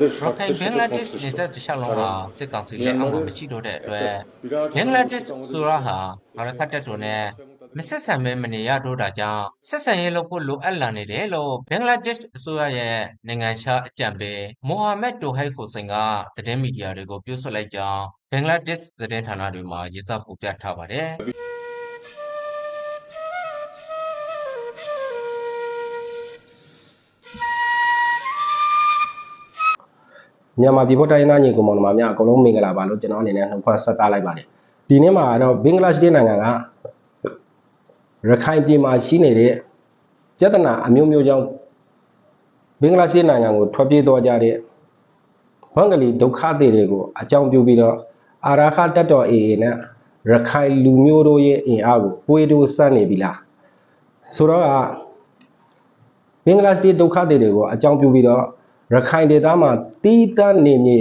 ရခိုင်ဘင်္ဂလားဒေ့ရှ်နယ်စပ်တစ်လျှောက်လုံးဟာစစ်ကောင်စီလက်အောက်မှာမရှိတော့တဲ့အတွက်ဘင်္ဂလားဒေ့ရှ်ဆိုတာဟာဘာရခတ်တက်တော်နဲ့မဆက်ဆံမဲမနေရတော့တာကြောင့်ဆက်ဆံရေးလုပ်ဖို့လိုအပ်လာနေတယ်လို့ဘင်္ဂလားဒေ့ရှ်အစိုးရရဲ့နိုင်ငံခြားအကြံပေးမိုဟာမက်တိုဟိုက်ခိုစင်ကသတင်းမီဒီယာတွေကိုပြောဆိုလိုက်ကြောင်းဘင်္ဂလားဒေ့ရှ်သတင်းဌာနတွေမှာရေးသားဖော်ပြထားပါတယ် မြန်မာပြည်ပေါ်တိုင်းသားညီကောင်မောင်နှမများအကုန်လုံးမင်္ဂလာပါလို့ကျွန်တော်အနေနဲ့နှုတ်ခွန်းဆက်သလိုက်ပါတယ်ဒီနေ့မှာတော့ဘင်္ဂလားဒေ့ရှ်နိုင်ငံကရခိုင်ပြည်မှာရှိနေတဲ့ပြဿနာအမျိုးမျိုးကြောင့်ဘင်္ဂလားဒေ့ရှ်နိုင်ငံကိုထွက်ပြေးသွားကြတဲ့ဘင်္ဂလီဒုက္ခသည်တွေကိုအကြောင်းပြုပြီးတော့အာရာခတက်တော် AA နဲ့ရခိုင်လူမျိုးတို့ရဲ့အင်အားကိုပွေးတိုးစနေပြီလားဆိုတော့ကဘင်္ဂလားဒေ့ရှ်ဒုက္ခသည်တွေကိုအကြောင်းပြုပြီးတော့ ရခိုင်ဒေသမှာတီးတန့်နေမြေ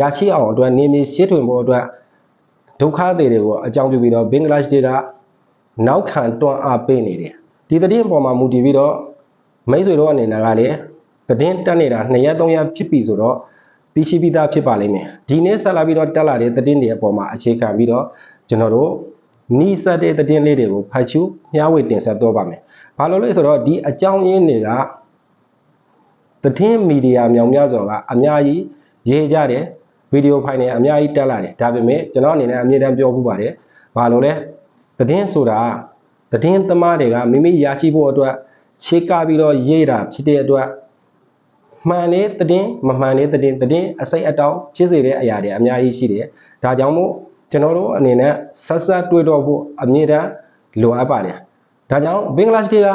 ရရှိအောင်အတွက်နေမြေရှင်းထွင်ဖို့အတွက်ဒုက္ခသည်တွေကိုအကြောင်းပြုပြီးတော့ဘင်္ဂလားဒေ့ရှ်ကနောက်ခံတွန်းအားပေးနေတယ်ဒီသတင်းအပေါ်မှာမူတည်ပြီးတော့မိတ်ဆွေတို့အနေနဲ့ကလည်းသတင်းတက်နေတာ2ရက်3ရက်ဖြစ်ပြီဆိုတော့သိရှိပြီးသားဖြစ်ပါလိမ့်မယ်ဒီနေ့ဆက်လာပြီးတော့တက်လာတဲ့သတင်းတွေအပေါ်မှာအခြေခံပြီးတော့ကျွန်တော်တို့နီးစပ်တဲ့သတင်းလေးတွေကိုဖတ်ချူမျှဝေတင်ဆက်တော့ပါမယ်ဘာလို့လဲဆိုတော့ဒီအကြောင်းရင်းတွေက သတင်းမီဒီယာမြောင်များစွာကအများကြီးရေးကြတယ်ဗီဒီယိုဖိုင်တွေအများကြီးတက်လာတယ်ဒါပေမဲ့ကျွန်တော်အနေနဲ့အမြဲတမ်းပြောခုပါတယ်ဘာလို့လဲသတင်းဆိုတာသတင်းသမားတွေကမိမိရရှိဖို့အတွက်ခြေကပြီးတော့ရေးတာဖြစ်တဲ့အတွက်မှန်တဲ့သတင်းမမှန်တဲ့သတင်းသတင်းအစိတ်အတောင်ဖြစ်စေတဲ့အရာတွေအများကြီးရှိတယ်ဒါကြောင့်မို့ကျွန်တော်တို့အနေနဲ့ဆက်ဆက်တွေ့တော့ဖို့အမြဲတမ်းလိုအပ်ပါတယ်ဒါကြောင့်ဘင်္ဂလားဒေ့ရှ်က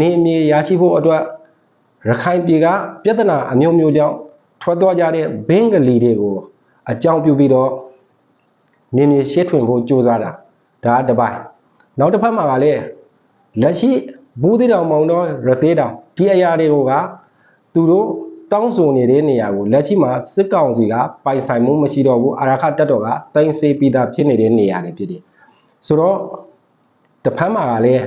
နေမြေရရှိဖို့အတွက် ရခိုင်ပြည်ကပြဿနာအမျိုးမျိုးကြောင့်ထွက်သွားကြတဲ့ဘင်္ဂလီတွေကိုအကြောင်းပြုပြီးတော့နေမြေရှင်းထွင်ဖို့ကြိုးစားတာဒါကတစ်ပိုင်းနောက်တစ်ဖက်မှာကလည်းလက်ရှိဘူးသီးတောင်မောင်တော့ရသေးတောင်ဒီအရာတွေကိုကသူတို့တောင်းဆိုနေတဲ့နေရာကိုလက်ရှိမှာစစ်ကောင်စီကပိုင်ဆိုင်မှုမရှိတော့ဘူးအာရခတက်တော်ကတိုင်းစေးပြီးသားဖြစ်နေတဲ့နေရာတွေဖြစ်တယ်ဆိုတော့တစ်ဖက်မှာကလည်း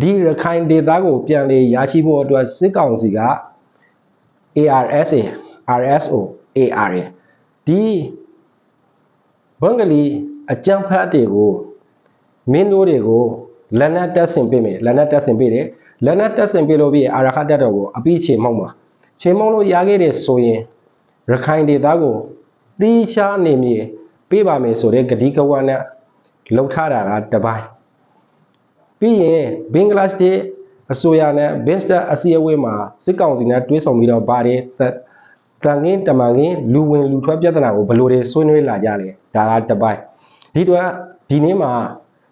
ဒီရခိုင်ဒေသကိုပြန်လေရရှိဖို့အတွက်စစ်ကောင်စီက ARSA RSO AR ဒီဘင်္ဂလီအကြမ်းဖက်တွေကိုမင်းတို့တွေကိုလက်နက်တက်ဆင်ပေးမယ်လက်နက်တက်ဆင်ပေးတယ်လက်နက်တက်ဆင်ပေးလို့ပြီးအာရခတက်တော်ကိုအပိချေမောက်မှာချေမောက်လို့ရခဲ့တယ်ဆိုရင်ရခိုင်ဒေသကိုတီးခြားနေမြေပေးပါမယ်ဆိုတဲ့ဂတိကဝါနဲ့လှုပ်ထားတာကတပိုင်း ပြီးရင်ဘင်္ဂလားဒေ့ရှ်အစိုးရနဲ့ဘက်စတာအစည်းအဝေးမှာစစ်ကောင်စီနဲ့တွဲဆောင်ပြီးတော့ပါတယ်တန်ငင်းတမန်ငင်းလူဝင်လူထွက်ပြဿနာကိုဘယ်လိုတွေဆွေးနွေးလာကြလဲဒါကတပိုင်းဒီတော့ဒီနေ့မှာ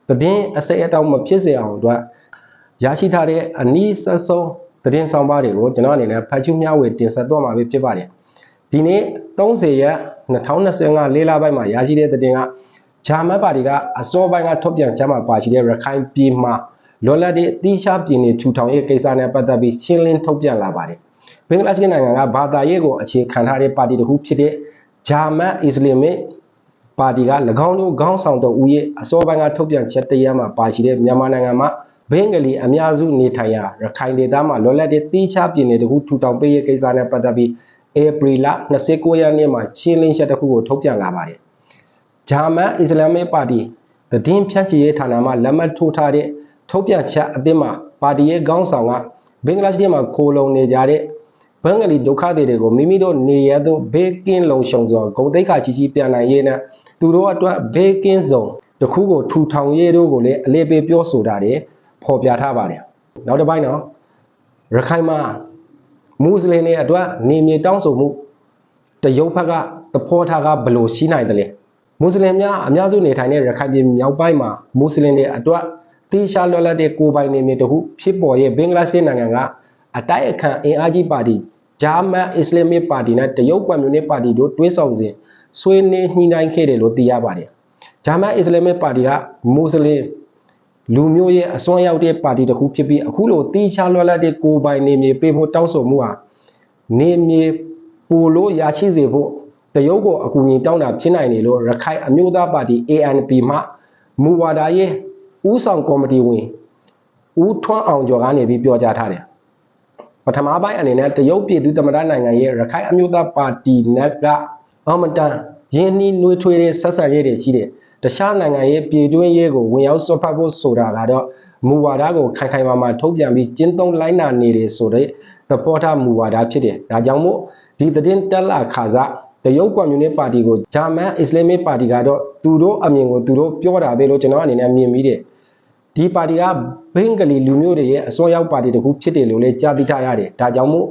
သတင်းအစိတ်အတောင်မဖြစ်စေအောင်အတွက်ရရှိထားတဲ့အနည်းဆက်ဆုံးသတင်းဆောင်ပါတွေကိုကျွန်တော်အနေနဲ့ဖတ်ချူးမျှဝေတင်ဆက်တော့မှာပဲဖြစ်ပါတယ်ဒီနေ့30ရက်2025လေးလပိုင်းမှာရရှိတဲ့သတင်းက ဂျာမတ်ပါတီကအစောပိုင်းကထုတ်ပြန်ချမ်းမှာပါရှိတဲ့ရခိုင်ပြည်မှာလော်လတ်တဲ့အတိအကျပြည်နေထူထောင်ရေးကိစ္စနဲ့ပတ်သက်ပြီးရှင်းလင်းထုတ်ပြန်လာပါတယ်ဘင်္ဂလားဒေ့ရှ်နိုင်ငံကဘာသာရေးကိုအခြေခံထားတဲ့ပါတီတစ်ခုဖြစ်တဲ့ဂျာမတ်အစ္စလာမစ်ပါတီက၎င်းတို့ခေါင်းဆောင်တော်ဦးရဲ့အစောပိုင်းကထုတ်ပြန်ချက်တရမှာပါရှိတဲ့မြန်မာနိုင်ငံမှာဘင်္ဂလီအများစုနေထိုင်ရာရခိုင်ဒေသမှာလော်လတ်တဲ့တိကျပြည်နေတစ်ခုထူထောင်ပေးရေးကိစ္စနဲ့ပတ်သက်ပြီးဧပြီလ29ရက်နေ့မှာရှင်းလင်းချက်တစ်ခုကိုထုတ်ပြန်လာပါတယ် ဂျာမန်အစ္စလာမစ်ပါတီသတင်းဖြန့်ချီရေးဌာနမှလက်မှတ်ထိုးထားတဲ့ထုတ်ပြန်ချက်အသစ်မှာပါတီရဲ့ခေါင်းဆောင်ကဘင်္ဂလားဒေ့ရှ်မှာခိုလုံနေကြတဲ့ဘင်္ဂလီဒုက္ခသည်တွေကိုမိမိတို့နေရသောဘေးကင်းလုံခြုံစွာဂုံတိတ်ခါကြီးကြီးပြန်နိုင်ရေးနဲ့သူတို့အတွက်ဘေးကင်းဆုံးတစ်ခုကိုထူထောင်ရေးတို့ကိုလည်းအလေးပေးပြောဆိုတာတွေဖော်ပြထားပါတယ်နောက်တစ်ပိုင်းတော့ရခိုင်မှာမွတ်စလင်တွေအတွက်နေမြေတောင်းဆိုမှုတရုတ်ဘက်ကသဘောထားကဘယ်လိုရှိနိုင်တယ်လဲ မွတ်စလင်များအများစုနေထိုင်တဲ့ရခိုင်ပြည်မြောက်ပိုင်းမှာမွတ်စလင်တွေအတွက်တီရှာလွတ်လပ်တဲ့ကိုယ်ပိုင်နေမြေတခုဖြစ်ပေါ်ရဲ့ဘင်္ဂလားဒေ့ရှ်နိုင်ငံကအတိုက်အခံအင်အားကြီးပါတီဂျာမန်အစ္စလာမစ်ပါတီနဲ့တရုတ်ကွန်မြူနစ်ပါတီတို့တွဲဆောင်စဉ်ဆွေးနွေးညှိနှိုင်းခဲ့တယ်လို့သိရပါတယ်ဂျာမန်အစ္စလာမစ်ပါတီကမွတ်စလင်လူမျိုးရဲ့အစွမ်းရောက်တဲ့ပါတီတစ်ခုဖြစ်ပြီးအခုလိုတီရှာလွတ်လပ်တဲ့ကိုယ်ပိုင်နေမြေပေးဖို့တောင်းဆိုမှုဟာနေမြေပိုလို့ရရှိစေဖို့ တရုတ်ကိုအကူအညီတောင်းတာဖြစ်နိုင်တယ်လို့ရခိုင်အမျိုးသားပါတီ ANP မှမူဝါဒရေးဦးဆောင်ကော်မတီဝင်ဦးထွန်းအောင်ကျော်ကနေပြီးပြောကြားထားတယ်ပထမပိုင်းအနေနဲ့တရုတ်ပြည်သူသမ္မတနိုင်ငံရဲ့ရခိုင်အမျိုးသားပါတီနဲ့ကအမတန်ရင်းနှီးနှွေးထွေးတဲ့ဆက်ဆံရေးတွေရှိတယ်တခြားနိုင်ငံရဲ့ပြည်တွင်းရေးကိုဝင်ရောက်ဆွတ်ဖက်ဖို့ဆိုတာကတော့မူဝါဒကိုခိုင်ခိုင်မာမာထုတ်ပြန်ပြီးကျင်းသုံးလိုက်နာနေတယ်ဆိုတဲ့သဘောထားမူဝါဒဖြစ်တယ်ဒါကြောင့်မို့ဒီသတင်းတက်လာခါစား တရုတ်ကွန်မြူနစ်ပါတီကိုဂျာမန်အစ္စလာမစ်ပါတီကတော့သူတို့အမြင်ကိုသူတို့ပြောတာပဲလို့ကျွန်တော်အနေနဲ့မြင်ပြီးတယ်ဒီပါတီကဘင်္ဂလီလူမျိုးတွေရဲ့အစောရောက်ပါတီတစ်ခုဖြစ်တယ်လို့လည်းကြားသိထားရတယ်ဒါကြောင့်မို့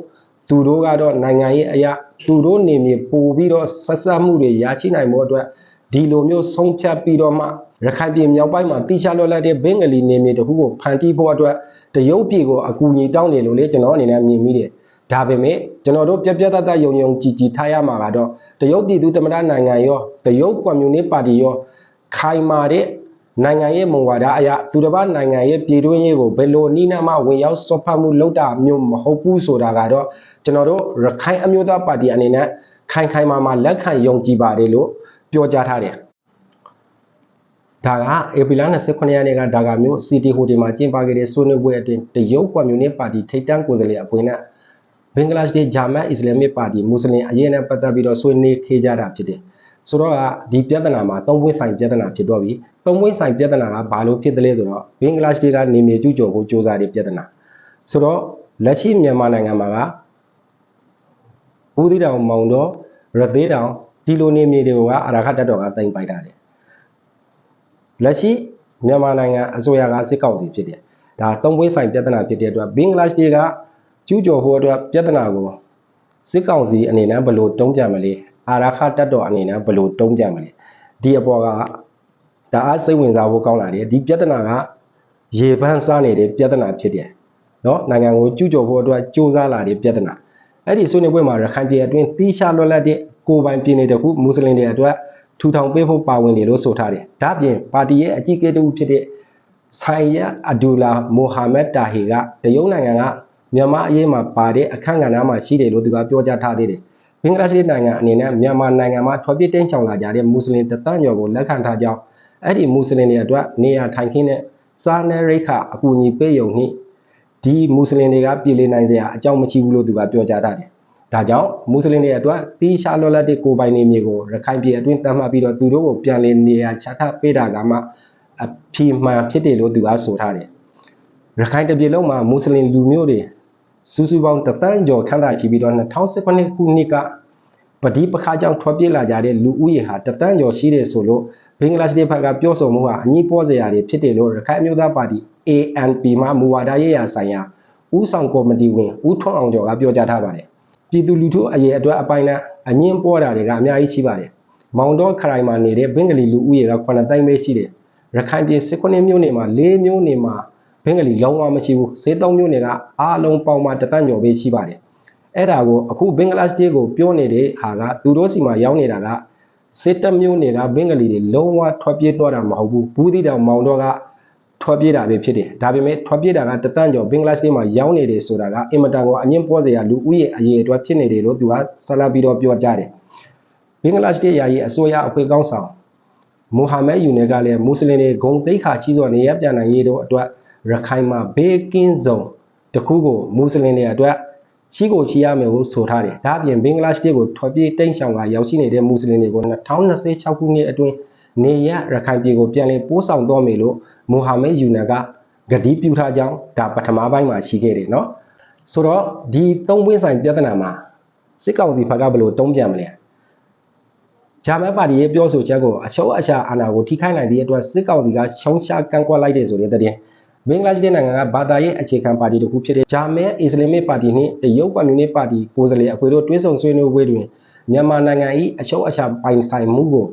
သူတို့ကတော့နိုင်ငံရေးအရာသူတို့နေမြေပို့ပြီးတော့ဆက်ဆက်မှုတွေရရှိနိုင်ဖို့အတွက်ဒီလိုမျိုးဆုံးဖြတ်ပြီးတော့မှရခိုင်ပြည်မြောက်ပိုင်းမှာတိကျလွတ်လပ်တဲ့ဘင်္ဂလီနေမြေတစ်ခုကိုဖန်တီးဖို့အတွက်တရုတ်ပြည်ကိုအကူအညီတောင်းတယ်လို့လည်းကျွန်တော်အနေနဲ့မြင်မိတယ် ဒါပေမဲ့ကျွန်တော်တို့ပြပြတတ်တတ်ယုံယုံကြည်ကြည်ထားရမှာကတော့တရုတ်ပြည်သူသမ္မတနိုင်ငံရောတရုတ်ကွန်မြူနစ်ပါတီရောခိုင်မာတဲ့နိုင်ငံရေးမူဝါဒအရသူတစ်ပါးနိုင်ငံရဲ့ပြည်တွင်းရေးကိုဘယ်လိုနည်းနဲ့မှဝင်ရောက်စော့ဖတ်မှုလုပ်တာမျိုးမဟုတ်ဘူးဆိုတာကတော့ကျွန်တော်တို့ရခိုင်အမျိုးသားပါတီအနေနဲ့ခိုင်ခိုင်မာမာလက်ခံယုံကြည်ပါတယ်လို့ပြောကြားထားတယ်ဒါကဧပြီလ29ရက်နေ့ကဒါကမျိုး City Hotel မှာကျင်းပခဲ့တဲ့ဆွေးနွေးပွဲအတွင်းတရုတ်ကွန်မြူနစ်ပါတီထိပ်တန်းကိုယ်စားလှယ်အဖွဲ့နဲ့ ဘင်္ဂလားဒေ့ရှ်ဂျာမန်အစ္စလာမစ်ပါတီမွတ်စလင်အရေးနဲ့ပတ်သက်ပြီးတော့ဆွေးနွေးခဲ့ကြတာဖြစ်တယ်။ဆိုတော့ကဒီပြဿနာမှာသုံးပွင့်ဆိုင်ပြဿနာဖြစ်တော့ပြီ။သုံးပွင့်ဆိုင်ပြဿနာကဘာလို့ဖြစ်တယ်လဲဆိုတော့ဘင်္ဂလားဒေ့ရှ်ကနေမြေကျူးကျော်ကိုစ조사တဲ့ပြဿနာ။ဆိုတော့လက်ရှိမြန်မာနိုင်ငံမှာကဘူးသီးတောင်မောင်တော်ရသေးတောင်ဒီလိုနေမြေတွေကိုကအရာခတ်တက်တော်ကတင်ပိုက်တာတယ်။လက်ရှိမြန်မာနိုင်ငံအစိုးရကစစ်ကောင်စီဖြစ်တယ်။ဒါသုံးပွင့်ဆိုင်ပြဿနာဖြစ်တဲ့အတွက်ဘင်္ဂလားဒေ့ရှ်က ကျူးကျော်ဖို့အတွက်ပြဿနာကိုစစ်ကောင်စီအနေနဲ့ဘယ်လိုတုံးပြန်မလဲအာရခတက်တော်အနေနဲ့ဘယ်လိုတုံးပြန်မလဲဒီအပေါ်ကဒါအားစိတ်ဝင်စားဖို့ကောင်းလာတယ်ဒီပြဿနာကရေပန်းစားနေတဲ့ပြဿနာဖြစ်တယ်နော်နိုင်ငံကိုကျူးကျော်ဖို့အတွက်စ조사လာတဲ့ပြဿနာအဲ့ဒီဆွေးနွေးပွဲမှာရခိုင်ပြည်အတွင်းတီးရှာလွတ်လပ်တဲ့ကိုယ်ပိုင်ပြည်နယ်တခုမွတ်စလင်တွေအတွက်ထူထောင်ပေးဖို့ပါဝင်တယ်လို့ဆိုထားတယ်ဒါပြင်ပါတီရဲ့အကြီးအကဲတဦးဖြစ်တဲ့ဆိုင်ယအဒူလာမိုဟာမက်တာဟီကတရုတ်နိုင်ငံက မြန်မာအရေးမှာပါတဲ့အခန့်ကဏ္ဍမှာရှိတယ်လို့သူကပြောကြားထားသေးတယ်ဘင်္ဂလားဒေ့ရှ်နိုင်ငံအနေနဲ့မြန်မာနိုင်ငံမှာထွက်ပြေးတိမ်းရှောင်လာကြတဲ့မွတ်စလင်တသန်းကျော်ကိုလက်ခံထားကြောင်းအဲ့ဒီမွတ်စလင်တွေအတွက်နေရာထိုင်ခင်းတဲ့စားနပ်ရိက္ခအကူအညီပေးရုံနှင့်ဒီမွတ်စလင်တွေကပြည်လေနိုင်စရာအကြောင်းမရှိဘူးလို့သူကပြောကြားထားတယ်။ဒါကြောင့်မွတ်စလင်တွေအတွက်တီးရှားလွတ်လပ်တဲ့ကိုယ်ပိုင်နေမြေကိုရခိုင်ပြည်အတွင်းတတ်မှတ်ပြီးတော့သူတို့ကိုပြန်လည်နေရာချထားပေးတာကမှအဖြေမှန်ဖြစ်တယ်လို့သူကဆိုထားတယ်။ရခိုင်တပြည်လုံးမှာမွတ်စလင်လူမျိုးတွေ စုစုပေါင်းတသန်းကျော်ခန့်သာချီပြီးတော့2018ခုနှစ်ကပဒီပခါကြောင့်ထွက်ပြေးလာကြတဲ့လူဦးရေဟာတသန်းကျော်ရှိတယ်ဆိုလို့ဘင်္ဂလားဒေ့ရှ်ဘက်ကပြောဆိုမှုဟာအငြင်းပွားစရာတွေဖြစ်တယ်လို့ရခိုင်မျိုးသားပါတီ ANP မှမူဝါဒရေးရာဆိုင်ရာဦးဆောင်ကော်မတီဝင်ဦးထွန်းအောင်ကျော်ကပြောကြားထားပါတယ်ပြည်သူလူထုအရေးအတွက်အပိုင်းနဲ့အငြင်းပွားတာတွေကအများကြီးရှိပါတယ်မောင်တော်ခရိုင်မှာနေတဲ့ဘင်္ဂလီလူဦးရေက9သိန်းပဲရှိတယ်ရခိုင်ပြည်19မြို့နယ်မှာ4မြို့နယ်မှာဘ င်္ဂလီလုံးဝမရှိဘူးဈေးသုံးမျိုးတွေကအားလုံးပေါင်းမှတသန်းကျော်ပဲရှိပါတယ်အဲ့ဒါကိုအခုဘင်္ဂလားဒေ့ရှ်ကိုပြောနေတဲ့ဟာကသူတို့စီမှာရောက်နေတာကစစ်တမျိုးနေတာဘင်္ဂလီတွေလုံးဝထွက်ပြေးသွားတာမဟုတ်ဘူးဘူးသီးတောင်မောင်တော့ကထွက်ပြေးတာပဲဖြစ်တယ်ဒါပေမဲ့ထွက်ပြေးတာကတသန်းကျော်ဘင်္ဂလားဒေ့ရှ်မှာရောက်နေတယ်ဆိုတာကအင်မတန်ကိုအငင်းပွားစရာလူဦးရေအရေးအတွက်ဖြစ်နေတယ်လို့သူကဆလာပြီးတော့ပြောကြားတယ်ဘင်္ဂလားဒေ့ရှ်ယာယီအစိုးရအဖွဲ့ကောင်းဆောင်မိုဟာမက်ယူနေကလည်းမွတ်စလင်တွေဂုံသိက္ခာကြီးစွာနေရပြန်နိုင်ရေးတို့အတွက် ရခိုင်မှာဘေးကင်းဆုံးတခုကိုမွတ်စလင်တွေအတွက်ရှိကိုရှိရမယ်လို့ဆိုထားတယ်။ဒါအပြင်ဘင်္ဂလားဒေ့ရှ်ကိုထွက်ပြေးတိမ်းရှောင်ကရောက်ရှိနေတဲ့မွတ်စလင်တွေကို2026ခုနှစ်အတွင်းနေရရခိုင်ပြည်ကိုပြန်လည်ပို့ဆောင်တော့မယ်လို့မိုဟာမက်ယူနာကဂတိပြုထားကြောင်းဒါပထမပိုင်းမှာရှိခဲ့တယ်နော်။ဆိုတော့ဒီသုံးပွင့်ဆိုင်ပြဿနာမှာစစ်ကောင်စီဘက်ကဘယ်လိုတုံးပြန်မလဲ။ဂျာမန်ပါတီရဲ့ပြောဆိုချက်ကိုအချုပ်အချာအာဏာကိုထိခိုက်နိုင်သည့်အတွက်စစ်ကောင်စီကချုံချကန့်ကွက်လိုက်တယ်ဆိုတဲ့တဲ့ ဘင်္ဂလားဒေ့ရှ်နိုင်ငံကဘာသာရေးအခြေခံပါတီတစ်ခုဖြစ်တဲ့ဂျာမန်အစ္စလာမစ်ပါတီနှင့်တရုတ်ကွန်မြူနစ်ပါတီကိုယ်စားလှယ်အဖွဲ့တို့တွဲဆုံဆွေးနွေးပွဲတွင်မြန်မာနိုင်ငံ၏အချုပ်အချာပိုင်ဆိုင်မှုကို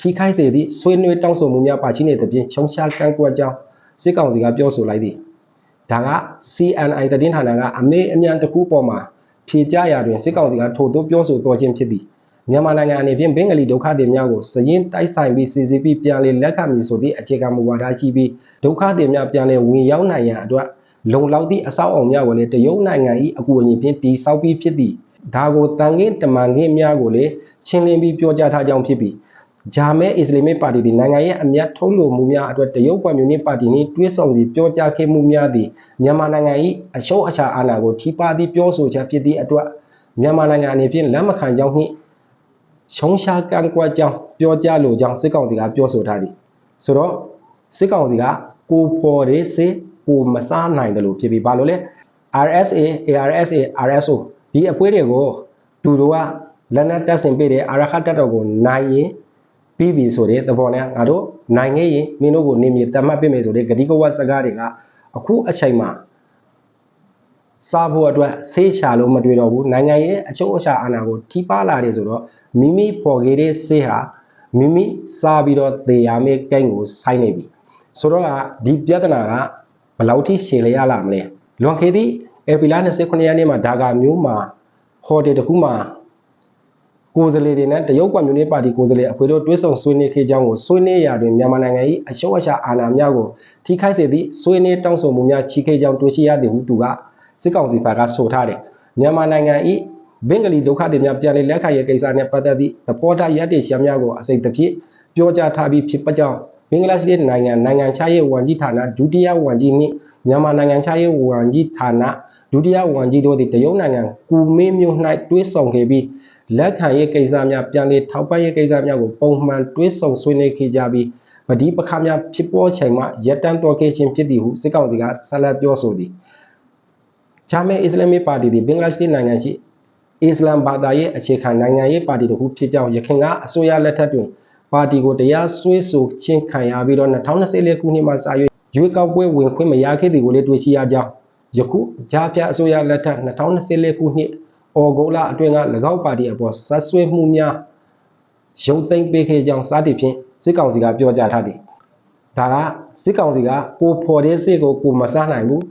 ထိခိုက်စေသည့်ဆွေးနွေးတောင်းဆိုမှုများပါရှိနေသဖြင့်ချုံချကန့်ကွက်ကြောင်းစစ်ကောင်စီကပြောဆိုလိုက်သည်ဒါက CNI သတင်းဌာနကအမေအမြန်တစ်ခုပေါ်မှာဖြေကြရာတွင်စစ်ကောင်စီကထို့သို့ပြောဆိုတော်ခြင်းဖြစ်သည် မြန်မာနိုင်ငံအနေဖြင့်ဘင်္ဂလီဒုက္ခသည်များကိုစရင်တိုက်ဆိုင်ပြီးစီစီပြီးပြန်လည်လက်ခံမည်ဆိုသည့်အခြေခံမူဝါဒရှိပြီးဒုက္ခသည်များပြန်လည်ဝင်ရောက်နိုင်ရန်အတွက်လုံလောက်သည့်အဆောက်အအုံများကိုလည်းတရုတ်နိုင်ငံ၏အကူအညီဖြင့်တည်ဆောက်ပြီးဖြစ်သည်ဒါကိုတန်ခင်းတမန်ခင်းများကိုလည်းရှင်းလင်းပြီးပြောကြားထားကြောင်းဖြစ်ပြီးဂျာမဲအစ္စလာမစ်ပါတီသည်နိုင်ငံရဲ့အမျက်ထုတ်လို့မှုများအတွက်တရုတ်ကွန်မြူနစ်ပါတီနှင့်တွဲဆောင်စီပြောကြားခဲ့မှုများသည်မြန်မာနိုင်ငံ၏အရှုံးအချာအာဏာကိုထိပါသည့်ပြောဆိုချက်ဖြစ်သည့်အတွက်မြန်မာနိုင်ငံအနေဖြင့်လက်မခံကြောင်းနှင့် ရှုံးရှားကန့်ကွက်ကြောင်းပြောကြားလိုကြောင်းစစ်ကောင်စီကပြောဆိုထားသည်ဆိုတော့စစ်ကောင်စီကကိုဖော်ရေးစေကိုမစားနိုင်တယ်လို့ဖြစ်ပြီးဘာလို့လဲ RSA ARSA RSO ဒီအဖွဲ့တွေကိုသူတို့ကလက်နက်တပ်ဆင်ပေးတယ်အာရခတ်တပ်တော်ကိုနိုင်ရင်ပြီးပြီဆိုတဲ့သဘောနဲ့ငါတို့နိုင်ခဲ့ရင်မင်းတို့ကိုနေမြေတတ်မှတ်ပေးမယ်ဆိုတဲ့ဂတိကဝတ်စကားတွေကအခုအချိန်မှာ စားဖို့အတွက်ဆေးရှာလို့မတွေ့တော့ဘူးနိုင်ငံရဲ့အချုပ်အချာအာဏာကိုထိပါလာတယ်ဆိုတော့မိမိပေါ်ခဲ့တဲ့ဆေးဟာမိမိစားပြီးတော့သေရမယ့်ကိန်းကိုဆိုင်းနေပြီဆိုတော့ကဒီပြဿနာကဘယ်လောက်ထိရှည်လျရလာမလဲလွန်ခဲ့သည့်ဧပြီလ29ရက်နေ့မှာဒါကာမျိုးမှာဟိုတယ်တစ်ခုမှာကိုယ်စားလှယ်တွေနဲ့တရုတ်ကွန်မြူနစ်ပါတီကိုယ်စားလှယ်အဖွဲ့တို့တွဲဆုံဆွေးနွေးခဲ့ကြောင်းကိုဆွေးနွေးရာတွင်မြန်မာနိုင်ငံ၏အရှုံးအချအာဏာများကိုထိခိုက်စေသည့်ဆွေးနွေးတောင်းဆိုမှုများချီခဲ့ကြောင်းတွေ့ရှိရသည်ဟုသူက စစ်ကောင်စီဘက်ကဆိုထားတယ်မြန်မာနိုင်ငံ၏ဘင်္ဂလီဒုက္ခသည်များပြန်လည်လက်ခံရေးကိစ္စနှင့်ပတ်သက်သည့်သဘောထားရည်တည်ရှမ်းများကိုအစိတ်တစ်ပြည့်ပြောကြားထားပြီးဖြစ်ပကြောင်းဘင်္ဂလားဒေ့ရှ်နိုင်ငံနိုင်ငံခြားရေးဝန်ကြီးဌာနဒုတိယဝန်ကြီးနှင့်မြန်မာနိုင်ငံခြားရေးဝန်ကြီးဌာနဒုတိယဝန်ကြီးတို့သည်တရုတ်နိုင်ငံကူမင်းမြို့၌တွဲဆောင်ခဲ့ပြီးလက်ခံရေးကိစ္စများပြန်လည်ထောက်ပံ့ရေးကိစ္စများကိုပုံမှန်တွဲဆောင်ဆွေးနွေးခဲ့ကြပြီးဗတိပခါများဖြစ်ပေါ်ချိန်မှရပ်တန့်တော်ခဲ့ခြင်းဖြစ်သည်ဟုစစ်ကောင်စီကဆက်လက်ပြောဆိုသည် ဂျာမဲအစ္စလာမစ်ပါတီသည်ဘင်္ဂလားဒေ့ရှ်နိုင်ငံရှိအစ္စလမ်ဘာသာရေးအခြေခံနိုင်ငံရေးပါတီတစ်ခုဖြစ်ကြောင်းရခိုင်ကအစိုးရလက်ထက်တွင်ပါတီကိုတရားစွဲဆိုခြင်းခံရပြီးတော့2024ခုနှစ်မှာစာရွေးရွေးကောက်ပွဲဝင်ခွင့်မရခဲ့သည်ကိုလည်းတွေ့ရှိရကြောင်းယခုဂျာပြအစိုးရလက်ထက်2024ခုနှစ်ဩဂုတ်လအတွင်းက၎င်းပါတီအပေါ်ဆက်ဆွဲမှုများရုပ်သိမ်းပေးခဲ့ကြောင်းစသည်ဖြင့်စစ်ကောင်စီကပြောကြားထားသည်ဒါကစစ်ကောင်စီကကိုဖော်တဲ့စစ်ကိုကိုမစားနိုင်ဘူး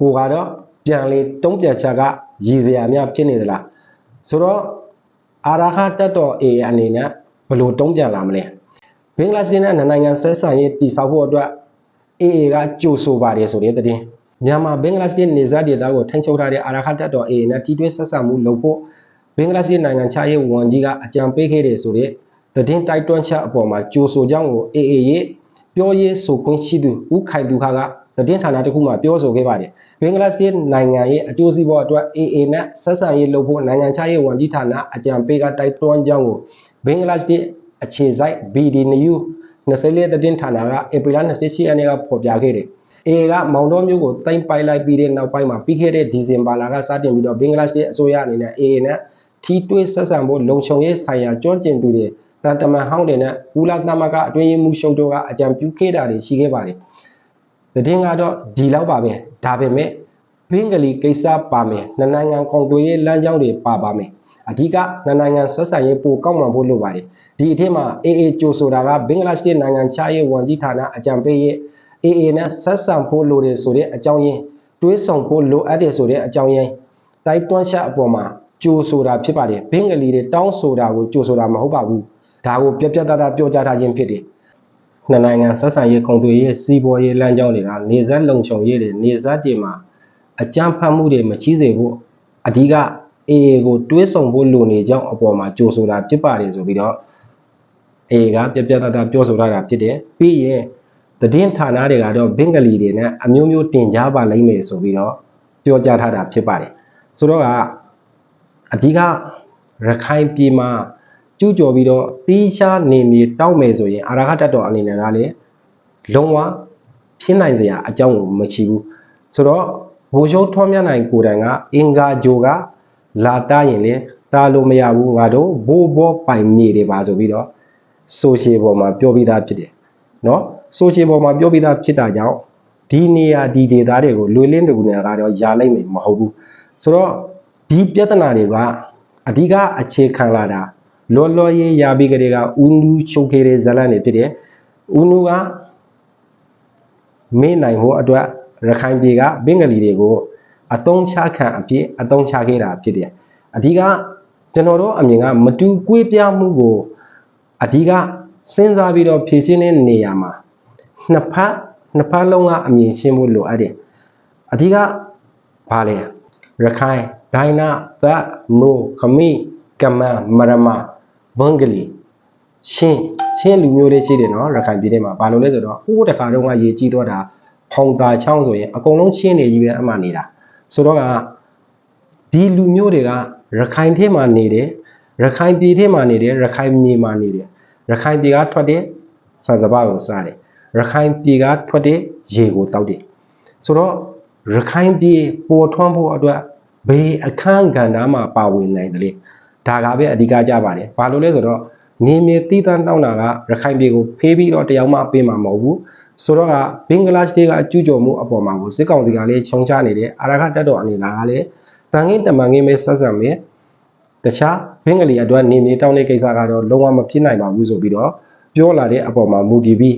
ကိုကတော့ ပြန်လေတုံးပြန်ချက်ကရည်စရာများဖြစ်နေသလားဆိုတော့အာရခတက်တော် A အနေနဲ့ဘယ်လိုတုံးပြန်လာမလဲဘင်္ဂလားဒေ့ရှ်နဲ့နိုင်ငံဆက်ဆံရေးတည်ဆောက်ဖို့အတွက် AA ကကြိုဆိုပါတယ်ဆိုတဲ့သတင်းမြန်မာဘင်္ဂလားဒေ့ရှ်နေဇာဒေသကိုထိန်းချုပ်ထားတဲ့အာရခတက်တော် AA နဲ့တီးတွဲဆက်ဆံမှုလုပ်ဖို့ဘင်္ဂလားဒေ့ရှ်နိုင်ငံခြားရေးဝန်ကြီးကအကြံပေးခဲ့တယ်ဆိုတဲ့သတင်းတိုက်တွန်းချက်အပေါ်မှာကြိုဆိုကြောင်းကို AA ရဲ့ပြောရေးဆိုခွင့်ရှိသူဦးခိုင်သူခါက သတင်းဌာနတစ်ခုမှပြောဆိုခဲ့ပါတယ်ဘင်္ဂလားဒေ့ရှ်နိုင်ငံရဲ့အကျိုးစီးပွားအတွက် AA နဲ့ဆက်ဆံရေးလုပ်ဖို့နိုင်ငံခြားရေးဝန်ကြီးဌာနအကြံပေးကတိုက်တွန်းကြောင်းကိုဘင်္ဂလားဒေ့ရှ်အခြေစိုက် BD News 24သတင်းဌာနကဧပြီလ28ရက်နေ့ကဖော်ပြခဲ့တယ်။ AA ကမောင်တော်မျိုးကိုတင်ပိုက်လိုက်ပြီးတဲ့နောက်ပိုင်းမှာပြီးခဲ့တဲ့ဒီဇင်ဘာလကစတင်ပြီးတော့ဘင်္ဂလားဒေ့ရှ်အစိုးရအနေနဲ့ AA နဲ့ထီးတွေးဆက်ဆံဖို့လုံခြုံရေးဆိုင်ရာကြွကျင်သူတွေတန်တမန်ဟောင်းတွေနဲ့ဦးလာသမကအတွင်းရေးမှူးရှုံတို့ကအကြံပြုခဲ့တာတွေရှိခဲ့ပါတယ်။ သတင်းကတော့ဒီလောက်ပါပဲ။ဒါပေမဲ့ဘင်္ဂလီကိစ္စပါမယ်။နှစ်နိုင်ငံကောင်သွေးရေးလမ်းကြောင်းတွေပါပါမယ်။အဓိကနှစ်နိုင်ငံဆက်ဆံရေးပိုကောက်မှန်ဖို့လိုပါတယ်ဒီအထက်မှာ AA ကြိုဆိုတာကဘင်္ဂလားဒေ့ရှ်နိုင်ငံခြားရေးဝန်ကြီးဌာနအကြံပေးရဲ့ AA နဲ့ဆက်ဆံဖို့လိုတယ်ဆိုတဲ့အကြောင်းရင်းတွေးဆောင်ဖို့လိုအပ်တယ်ဆိုတဲ့အကြောင်းရင်းတိုက်တွန်းချက်အပေါ်မှာကြိုဆိုတာဖြစ်ပါတယ်ဘင်္ဂလီတွေတောင်းဆိုတာကိုကြိုဆိုတာမဟုတ်ပါဘူးဒါကိုပြပြတတ်တာပြောကြားထားခြင်းဖြစ်တယ် နှစ်နိုင်ငံဆက်ဆံရေးခုံတွေရဲ့စီးပွားရေးလမ်းကြောင်းတွေကနေဆက်လုံခြုံရေးတွေနေဆက်တွေမှာအကြမ်းဖက်မှုတွေမကြီးစေဖို့အဓိက AA ကိုတွေးဆောင်ဖို့လိုနေကြောင်းအပေါ်မှာကြိုဆိုတာဖြစ်ပါတယ်ဆိုပြီးတော့ A ကပြပြတတ်တာပြောဆိုထားတာဖြစ်တယ်ပြီးရင်သတင်းဌာနတွေကတော့ဘင်္ဂလီတွေနဲ့အမျိုးမျိုးတင် जा ပါလိမ့်မယ်ဆိုပြီးတော့ပြောကြားထားတာဖြစ်ပါတယ်ဆိုတော့ကအဓိကရခိုင်ပြည်မှာ ကျူးကျော်ပြီးတော့တီးရှားနေမြေတောက်မယ်ဆိုရင်အာရဟတတော်အနေနဲ့ကလည်းလုံးဝဖြစ်နိုင်စရာအကြောင်းကိုမရှိဘူးဆိုတော့ဘိုလ်ချုပ်ထွန်းမြတ်နိုင်ကိုယ်တိုင်ကအင်္ဂါဂျိုကလာတားရင်လေတားလို့မရဘူးငါတို့ဘိုးဘောပိုင်မြေတွေပါဆိုပြီးတော့ဆိုရှယ်ပေါ်မှာပြောပြီးသားဖြစ်တယ်နော်ဆိုရှယ်ပေါ်မှာပြောပြီးသားဖြစ်တာကြောင့်ဒီနေရာဒီဒေသတွေကိုလွေလင်းတကူနေရာကတော့ယာလိုက်မယ်မဟုတ်ဘူးဆိုတော့ဒီပြဿနာတွေက အဓိကအခြေခံလာတာ လောလောရေးရပြီးကလေးကဦးနူးချုပ်ခဲ့တဲ့ဇလန်တွေဖြစ်တယ်ဦးနူးကမင်းနိုင်ဟိုအတွက်ရခိုင်ပြည်ကဘင်္ဂလီတွေကိုအတုံးချခံအဖြစ်အတုံးချခဲ့တာဖြစ်တယ်အဓိကကျွန်တော်တို့အမြင်ကမတူကွေးပြားမှုကိုအဓိကစဉ်းစားပြီးတော့ဖြည့်ရှင်းတဲ့နေရာမှာနှစ်ဖက်နှစ်ဖက်လုံးကအမြင်ရှင်းဖို့လိုအပ်တယ်အဓိကဘာလဲရခိုင်ဒိုင်နာသတ်နိုခမီကမန်မရမ ဘင်္ဂလီရှင်းရှင်းလူမျိုးတွေရှိတယ်နော်ရခိုင်ပြည်ထဲမှာဘာလို့လဲဆိုတော့ဟိုးတခါတော့ကရေကြီးတော့တာဖောင်တာချောင်းဆိုရင်အကုန်လုံးရှင်းနေကြီးပဲအမှနေတာဆိုတော့ကဒီလူမျိုးတွေကရခိုင်ထဲမှာနေတယ်ရခိုင်ပြည်ထဲမှာနေတယ်ရခိုင်မြေမှာနေတယ်ရခိုင်ပြည်ကထွက်တဲ့စံစပါးကိုစားတယ်ရခိုင်ပြည်ကထွက်တဲ့ရေကိုတောက်တယ်ဆိုတော့ရခိုင်ပြည်ပေါ်ထွန်းဖို့အတွက်ဘေးအခန်းကဏ္ဍမှာပါဝင်နိုင်တယ်လေ ဒါကပဲအဓိကကြပါတယ်ဘာလို့လဲဆိုတော့နေမြေတီးတန်းတောင်းတာကရခိုင်ပြည်ကိုဖေးပြီးတော့တရားမှပေးမှာမဟုတ်ဘူးဆိုတော့ကဘင်္ဂလားဒေ့ရှ်ကအကျူးကျော်မှုအပေါ်မှာကိုစစ်ကောင်စီကလည်းခြုံချနေတယ်အာရခတက်တော်အနေနဲ့ကလည်းတန်ငင်းတမန်ငင်းပဲဆက်ဆံမယ်တခြားဘင်္ဂလီအတွက်နေမြေတောင်းတဲ့ကိစ္စကတော့လုံးဝမဖြစ်နိုင်ပါဘူးဆိုပြီးတော့ပြောလာတဲ့အပေါ်မှာမူတည်ပြီး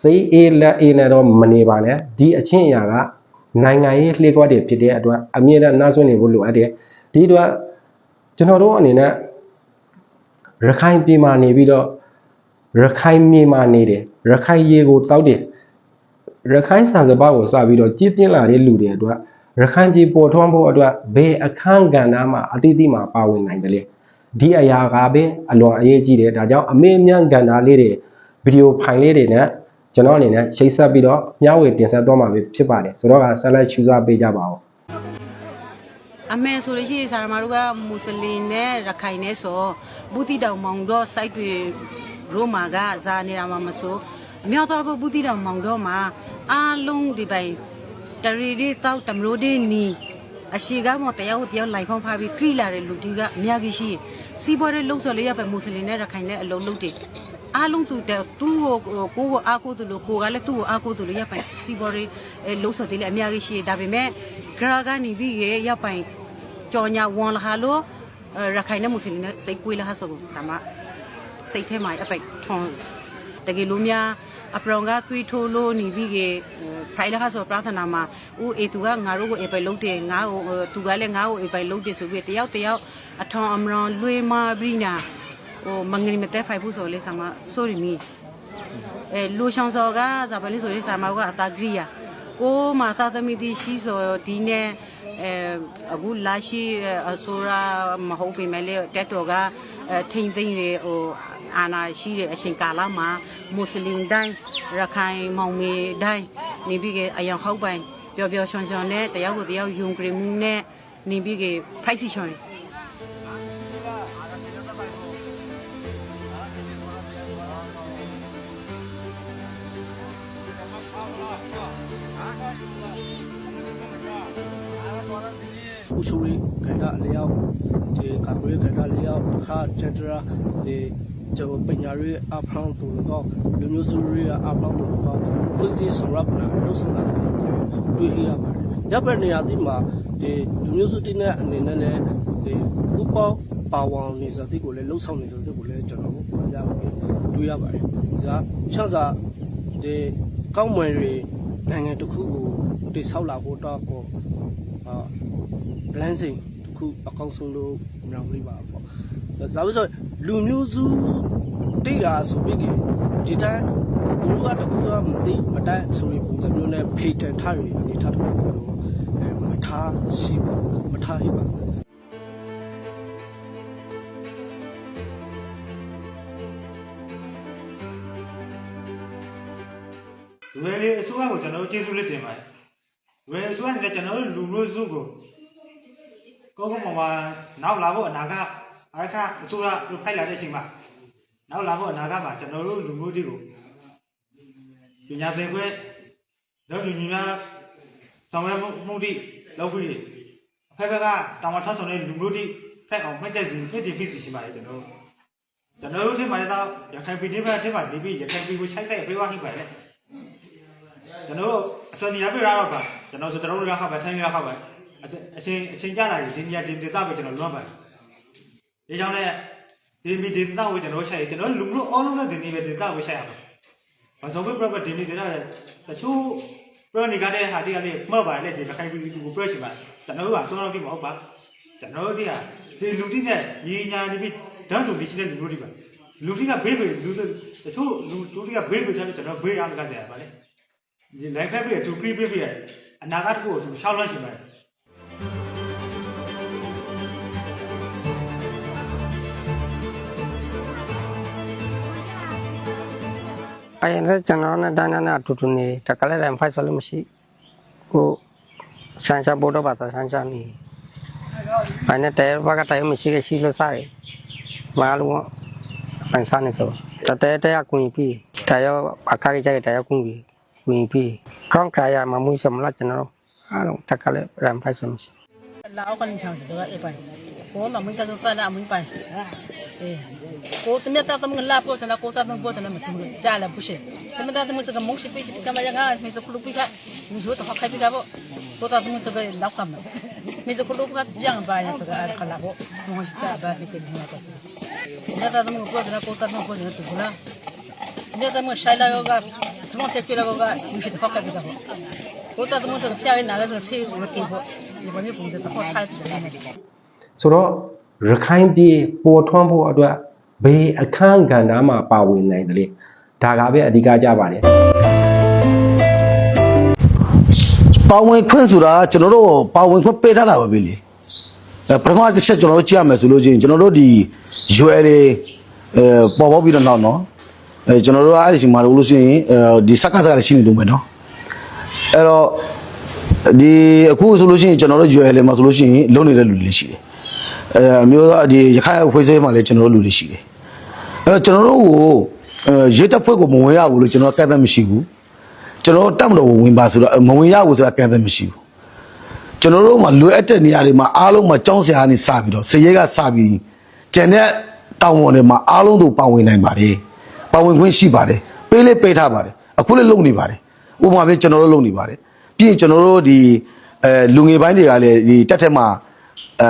စိတ်အေးလက်အေးနဲ့တော့မနေပါနဲ့ဒီအချင်းအရာကနိုင်ငံရေးလှည့်ကွက်တွေဖြစ်တဲ့အတွက်အမြဲတမ်းနှားဆွနေဖို့လိုအပ်တယ်ဒီအတွက် ကျွန်တော်တို့အနေနဲ့ရခိုင်ပြည်မှာနေပြီးတော့ရခိုင်မြေမှာနေတယ်ရခိုင်ရေကိုတောက်တယ်ရခိုင်ဆန်စပါးကိုစပြီးတော့ကြည်ပြင်းလာတဲ့လူတွေအတွက်ရခိုင်ပြည်ပေါ်ထွန်းဖို့အတွက်ဘယ်အခန်းကဏ္ဍမှာအတိအသီးမှာပါဝင်နိုင်တယ်လဲဒီအရာကပဲအလွန်အရေးကြီးတယ်ဒါကြောင့်အမေအမြန်ကဏ္ဍလေးတွေဗီဒီယိုဖိုင်လေးတွေနဲ့ကျွန်တော်အနေနဲ့ချိတ်ဆက်ပြီးတော့မျှဝေတင်ဆက်သွားမှာဖြစ်ပါတယ်ဆိုတော့ကဆက်လက်ချူစားပေးကြပါဦး အမေဆိုလို့ရှိရင်ဆရာမတို့ကမွတ်စလင်နဲ့ရခိုင်နဲ့ဆိုဘူးတိတောင်မောင်တော့ site တွေရိုမာကဇာနေတာမှမဆိုအမြောက်တော့ဘူးတိတောင်မောင်တော့မှာအားလုံးဒီပိုင်တရီဒီတောက်တမလို့ဒီနီအရှိကမောတယောက်တယောက်လိုက်ဖောင်းဖားပြီးခရီလာတဲ့လူတီကအများကြီးရှိစီးပွားရေးလှုပ်ဆော်လေးရပဲမွတ်စလင်နဲ့ရခိုင်နဲ့အလုံးလုံးတယ်အားလုံးသူတဲ့သူ့ကိုကိုကိုအားကိုသူလို့ကိုကလည်းသူ့ကိုအားကိုသူလို့ရပိုင်စီးပွားရေးလှုပ်ဆော်သေးလည်းအများကြီးရှိဒါပေမဲ့ဂရာကနေပြီးရရပိုင် ကြော်ညာဝန်လာလို့ရခိုင်နဲ့မွတ်စလင်နဲ့စိတ်ကွေးလာဆိုတော့ဒါမှစိတ်ထဲမှာအပိုက်ထွန်တကယ်လို့များအပရောင်ကသွေးထိုးလို့နေပြီးကဖိုင်လာဆိုပရသနာမှာဦးအေသူကငါတို့ကိုအေပိုင်လုံးတယ်ငါ့ကိုသူကလည်းငါ့ကိုအေပိုင်လုံးတယ်ဆိုပြီးတယောက်တယောက်အထောင်အမရောင်လွေးမပြီးနာဟိုမငရီမတဲဖိုင်ဘူးဆိုလေဆာမဆိုရီမီအဲလူရှောင်းစော်ကဇာပလီဆိုလေဆာမကအတာဂရိယာကိုမာသာသမီတီရှိဆိုဒီနဲ့ အဲအခုလာရှိအဆိုရာမဟုတ်ပေမဲ့လေတက်တော်ကထိမ့်သိမ့်တွေဟိုအာနာရှိတဲ့အချိန်ကာလမှာမွတ်စလင်တိုင်းရခိုင်မောင်မေတိုင်းနေပြီးကအယောင်ဟောက်ပိုင်ပျော်ပျော်ရွှင်ရွှင်နဲ့တယောက်ကိုတယောက်ယုံကြည်မှုနဲ့နေပြီးက price ချွ န်ဥချိုရီခိုင်ကအလျောက်ဒီကာကွယ်ခိုင်ကအလျောက်တစ်ခါတန်တရာဒီကျော်ပညာရေးအဖောင်းတူတော့လူမျိုးစုရေးအဖောင်းတူတော့ဘုရားဆောင်ရပနာလို့ဆိုတာတွေ့ရပါတယ်။ရပ်ပဲနေရာဒီမှာဒီလူမျိုးစုတင်းတဲ့အနေနဲ့လည်းဒီဥပပါဝေါနေစတဲ့ကိုလည်းလှုပ်ဆောင်နေစတဲ့ကိုလည်းကျွန်တော်တို့ပြောပြပြီးတွေ့ရပါတယ်။ဒါချမ်းစာဒီကောင်းမွယ်တွေနိုင်ငံတစ်ခုကိုတိဆောက်လာဖို့တော့ ကိုအာ blending တစ်ခုအကောင်းဆုံးလို့မြောင်လေးပါပေါ့ဒါဆိုဆိုလူမျိုးစုတိတ်တာဆိုပြီးဒီတိုင်းဘူကတခုကမသိမတိုက်ဆိုရင်ပုံစံမျိုးနဲ့ဖေတန်ထားရအနေထားတစ်ခုကိုအဲမထားရှိပါမထားဟိပါလူငယ်လေးအစိုးရကိုကျွန်တော်တို့ကျေးဇူးလေးတင်ပါတယ်လူငယ်လေးအစိုးရနဲ့ကျွန်တော်တို့လူမျိုးစုကို ကောကောမမနောက်လာဖို့အနာကအရခအစိုးရတို့ဖိုက်လာတဲ့အချိန်မှာနောက်လာဖို့အနာကမှာကျွန်တော်တို့လူမျိုးတွေကိုပညာသင်ခွင့်လောက်ညီများဆောင်ရွက်မှုမှုတိလောက်ပြီးအဖက်ဖက်ကတာဝန်ထမ်းဆောင်တဲ့လူမျိုးတွေဖက်အောင်မှတ်တဲ့စီမြင့်တင်ပြီးစီရှိပါတယ်ကျွန်တော်တို့ကျွန်တော်တို့ထင်ပါတယ်တော့ရခိုင်ပြည်နယ်မှာထင်ပါနေပြီးရခိုင်ပြည်ကိုဆိုင်ဆိုင်ပြေးဝဟိပါတယ်ကျွန်တော်တို့အစနေရပြရတော့ပါကျွန်တော်ဆိုကျွန်တော်တို့ရခပါထိုင်းရခပါ အစအချင်းအချင်းကြလာရင်ဒီနေရာဒီဒေသပဲကျွန်တော်လွှမ်းပါဒီကြောင့်လည်းဒီမီဒေသကိုကျွန်တော်ရှိုက်ကျွန်တော်လူမျိုးအားလုံးနဲ့ဒီနေပဲဒေသကိုရှိုက်ရပါဘာဆုံးပဲ proper ဒီနေဒေသတချို့ pro နေကြတဲ့ဟာတွေကလည်းမှတ်ပါလေဒီခိုင်ပြီးကို pro ရှိပါကျွန်တော်တို့ကဆိုတော့ဒီမဟုတ်ပါကျွန်တော်တို့တွေကဒီလူတိနဲ့ညီညာနေပြီးဓာတ်တူနေရှိတဲ့လူမျိုးတွေပါလူတိကဘေးဘေးလူတချို့လူလူတိကဘေးဘေးချတယ်ကျွန်တော်ဘေးအားကစားရပါလေဒီလိုက်ဖက်ပြီးသူပြပြပြအနာဂတ်ကိုသူရှောက်လွှတ်ရှင်ပါတယ် အရင်လည်းကျွန်တော်နဲ့တန်းတန်းနဲ့အတူတူနေတကလည်းလည်းဖိုက်ဆလို့မရှိကိုဆန်းချဘောတော့ပါဆန်းချနေအရင်တဲဘာကတိုင်းမရှိခဲ့ရှိလို့စားတယ်မအားလုံးပန်စားနေဆိုတတဲတဲအကွင်ပြီတရအခါကြီးကြတဲ့တရကွင်ပြီကွင်ပြီခေါင်းခါရမမှုစမလားကျွန်တော်အားလုံးတကလည်းရန်ဖိုက်ဆမရှိ lao kan chang se da e pai ko ma mun ta ta na mun pai eh ko te me ta ta mun la po sa na ko ta mun po sa na ma tu ja la bu she te me ta ta mun sa ka mo shi pi ka ma ya ga me sa ku lu pi ka ni jo ta khai pi ka bo ko ta mun sa ga la ka ma me sa ku lu ka yang ba ya sa ga ar khala bo mo shi ta ba ni ke ni ta sa me ta ta mun po sa na ko ta mun po sa na tu la me ta mun shai la ga mo te chi la ga ni shi ta khai pi ka bo ko ta mun sa ka pya na la sa se su ke bo ဒီဘာမျိုးပုံစံတော့ထားတယ်နေတယ်ဆိုတော့ရခိုင်ပြည်ပေါ်ထွန်းဖို့အတွက် ဘေးအခန်းကဏ္ဍမှာပါဝင်နိုင်တယ်လေဒါကပဲအဓိကကြပါတယ်ပါဝင်ခွင့်ဆိုတာကျွန်တော်တို့ပါဝင်ခွင့်ပေးထားတာပဲပြီလေအဲပထမတစ်ချက်ကျွန်တော်တို့ကြည့်ရမယ်ဆိုလို့ချင်းကျွန်တော်တို့ဒီရွယ်တွေအဲပေါ်ပေါက်ပြီးတော့နောက်နော်အဲကျွန်တော်တို့အဲ့ဒီချိန်မှာလို့ရှိရင်အဲဒီစက္ကစကလည်းရှိနေလို့မယ်နော်အဲ့တော့ဒီအခုဆိုလို့ရှိရင်ကျွန်တော်တို့ရွယ်လေမှာဆိုလို့ရှိရင်လုံနေတဲ့လူတွေရှိတယ်အဲအမျိုးသားဒီရခိုင်အဖွဲ့အစည်းမှာလည်းကျွန်တော်တို့လူတွေရှိတယ် အဲ့တော့ကျွန်တော်တို့ကိုအဲရေတပ်ဖွဲ့ကိုမဝင်ရဘူးလို့ကျွန်တော်ကတ်သက်မရှိဘူးကျွန်တော်တို့တက်မတော်ဝင်ပါဆိုတော့မဝင်ရဘူးဆိုတာကံသက်မရှိဘူးကျွန်တော်တို့မှာလွယ်အပ်တဲ့နေရာတွေမှာအားလုံးမှာကြောင်းစရာနေစပြီးတော့စရဲကစပြီးကျန်တဲ့တောင်ဝန်တွေမှာအားလုံးတို့ပါဝင်နိုင်ပါတယ်ပါဝင်ခွင့်ရှိပါတယ်ပေးလေးပေးထားပါတယ်အခုလည်းလုပ်နေပါတယ်ဥပမာပြကျွန်တော်တို့လုပ်နေပါတယ်ပြီးရင်ကျွန်တော်တို့ဒီအဲလူငယ်ပိုင်းတွေကလည်းဒီတက်ထက်မှာအဲ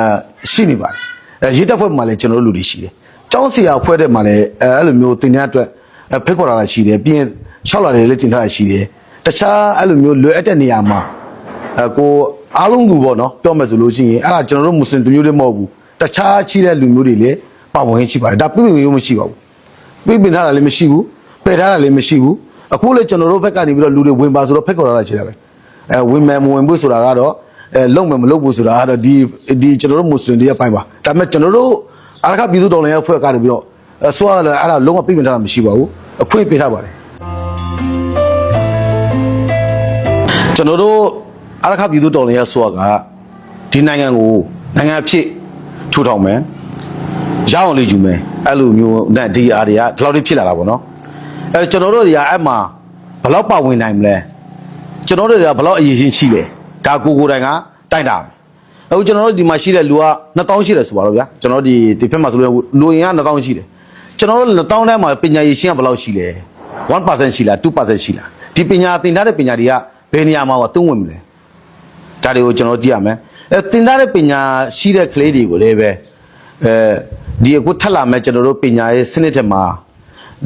ရှိနေပါတယ်အဲရေးတက်ဖွဲ့မှာလည်းကျွန်တော်တို့လူတွေရှိတယ် ကျောင်းစရာဖွဲ့တဲ့မှာလည်းအဲအဲ့လိုမျိုးတင်တဲ့အတွက်အဲဖိတ်ခေါ်လာတာရှိတယ်ပြီးရင်၆လာတယ်လည်းတင်ထားတာရှိတယ်တခြားအဲ့လိုမျိုးလွယ်အပ်တဲ့နေရာမှာအဲကိုအားလုံးလူပေါ့နော်ပြောမယ်ဆိုလို့ရှိရင်အဲ့ဒါကျွန်တော်တို့မွတ်စလင်လူမျိုးတွေမဟုတ်ဘူးတခြားချိတဲ့လူမျိုးတွေလည်းပါဝင်ရှိပါတယ်ဒါပြည့်ပြည့်ရုံမရှိပါဘူးပြည့်ပြည့်ထားတာလည်းမရှိဘူးပယ်ထားတာလည်းမရှိဘူးအခုလည်းကျွန်တော်တို့ဘက်ကနေပြီးတော့လူတွေဝင်ပါဆိုတော့ဖိတ်ခေါ်လာတာရှိတာပဲအဲဝင်မယ်မဝင်ဘူးဆိုတာကတော့အဲလုံမယ်မလုံဘူးဆိုတာကတော့ဒီဒီကျွန်တော်တို့မွတ်စလင်တွေရဲ့ပိုင်းပါဒါပေမဲ့ကျွန်တော်တို့ အာရခပြည်သူတော်လှန်ရေးအဖွဲ့ကနေပြီးတော့အစွာလည်းအဲ့ဒါလုံးဝပြည့်ပြည့်ထားတာမရှိပါဘူးအခွင့်ပေးထားပါတယ်ကျွန်တော်တို့အရခပြည်သူတော်လှန်ရေးဆိုကဒီနိုင်ငံကိုနိုင်ငံအဖြစ်ထူထောင်မယ်ရအောင်လေးယူမယ်အဲ့လိုမျိုးနဲ့ဒီအားတွေကဒီလောက်လေးဖြစ်လာတာပေါ့နော်အဲကျွန်တော်တို့တွေကအဲ့မှာဘယ်လောက်ပါဝင်နိုင်မလဲကျွန်တော်တို့တွေကဘယ်လောက်အရေးချင်းရှိလဲဒါကိုကိုယ်တိုင်ကတိုက်တာပဲ အခုကျွန်တော်တို့ဒီမှာရှိတဲ့လူက2000ရှိတယ်ဆိုပါတော့ဗျာကျွန်တော်တို့ဒီဒီဖက်မှာဆိုလို့လူရင်က2000ရှိတယ်ကျွန်တော်တို့2000ထဲမှာပညာရေးရှင်းကဘယ်လောက်ရှိလဲ1%ရှိလား2%ရှိလားဒီပညာသင်ထားတဲ့ပညာတွေကဘယ်နေရာမှာဝသုံးဝင်မလဲဒါတွေကိုကျွန်တော်ကြည့်ရမယ်အဲတင်ထားတဲ့ပညာရှိတဲ့ကလေးတွေကိုလည်းပဲအဲဒီအခုထပ်လာမဲ့ကျွန်တော်တို့ပညာရေးစနစ်ထဲမှာ